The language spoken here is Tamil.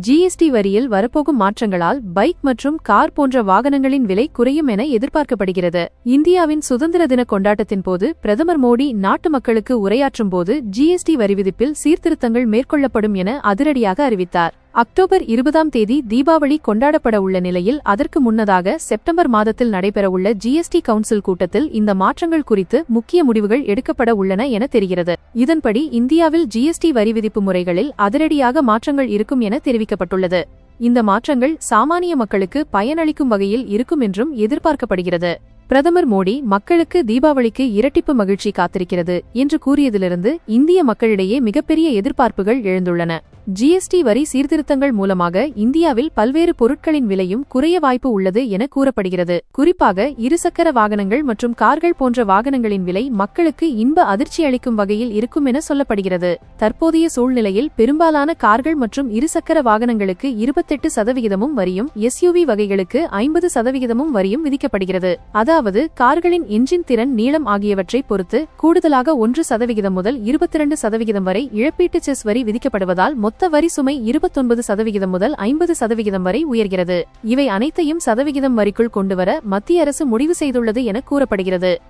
ஜிஎஸ்டி வரியில் வரப்போகும் மாற்றங்களால் பைக் மற்றும் கார் போன்ற வாகனங்களின் விலை குறையும் என எதிர்பார்க்கப்படுகிறது. இந்தியாவின் சுதந்திர தின கொண்டாட்டத்தின் போது பிரதமர் மோடி நாட்டு மக்களுக்கு உரையாற்றும் போது ஜிஎஸ்டி வரி விதிப்பில் சீர்திருத்தங்கள் மேற்கொள்ளப்படும் என அதிரடியாக அறிவித்தார். அக்டோபர் இருபதாம் தேதி தீபாவளி கொண்டாடப்பட உள்ள நிலையில் அதற்கு முன்னதாக செப்டம்பர் மாதத்தில் நடைபெறவுள்ள ஜிஎஸ்டி கவுன்சில் கூட்டத்தில் இந்த மாற்றங்கள் குறித்து முக்கிய முடிவுகள் எடுக்கப்பட உள்ளன என தெரிகிறது. இதன்படி இந்தியாவில் ஜிஎஸ்டி வரி விதிப்பு முறைகளில் அதிரடியாக மாற்றங்கள் இருக்கும் என தெரிவிக்கப்பட்டுள்ளது. இந்த மாற்றங்கள் சாமானிய மக்களுக்கு பயனளிக்கும் வகையில் இருக்கும் என்றும் எதிர்பார்க்கப்படுகிறது. பிரதமர் மோடி மக்களுக்கு தீபாவளிக்கு இரட்டிப்பு மகிழ்ச்சி காத்திருக்கிறது என்று கூறியதிலிருந்து இந்திய மக்களிடையே மிகப்பெரிய எதிர்பார்ப்புகள் எழுந்துள்ளன. ஜிஎஸ்டி வரி சீர்திருத்தங்கள் மூலமாக இந்தியாவில் பல்வேறு பொருட்களின் விலையும் குறைய வாய்ப்பு உள்ளது என கூறப்படுகிறது. குறிப்பாக இருசக்கர வாகனங்கள் மற்றும் கார்கள் போன்ற வாகனங்களின் விலை மக்களுக்கு இன்ப அதிர்ச்சி அளிக்கும் வகையில் இருக்கும் என சொல்லப்படுகிறது. தற்போதைய சூழ்நிலையில் பெரும்பாலான கார்கள் மற்றும் இருசக்கர வாகனங்களுக்கு இருபத்தெட்டு சதவிகிதமும் வரியும் எஸ்யூவி வகைகளுக்கு ஐம்பது சதவிகிதமும் வரியும் விதிக்கப்படுகிறது. அதாவது கார்களின் என்ஜின் திறன் நீளம் ஆகியவற்றை பொறுத்து கூடுதலாக ஒன்று சதவிகிதம் முதல் இருபத்திரண்டு சதவிகிதம் வரை இழப்பீட்டு செஸ் வரி விதிக்கப்படுவதால் மொத்த வரி சுமை இருபத்தொன்பது சதவிகிதம் முதல் ஐம்பது சதவிகிதம் வரை உயர்கிறது. இவை அனைத்தையும் சதவிகிதம் வரிக்குள் கொண்டுவர மத்திய அரசு முடிவு செய்துள்ளது என கூறப்படுகிறது.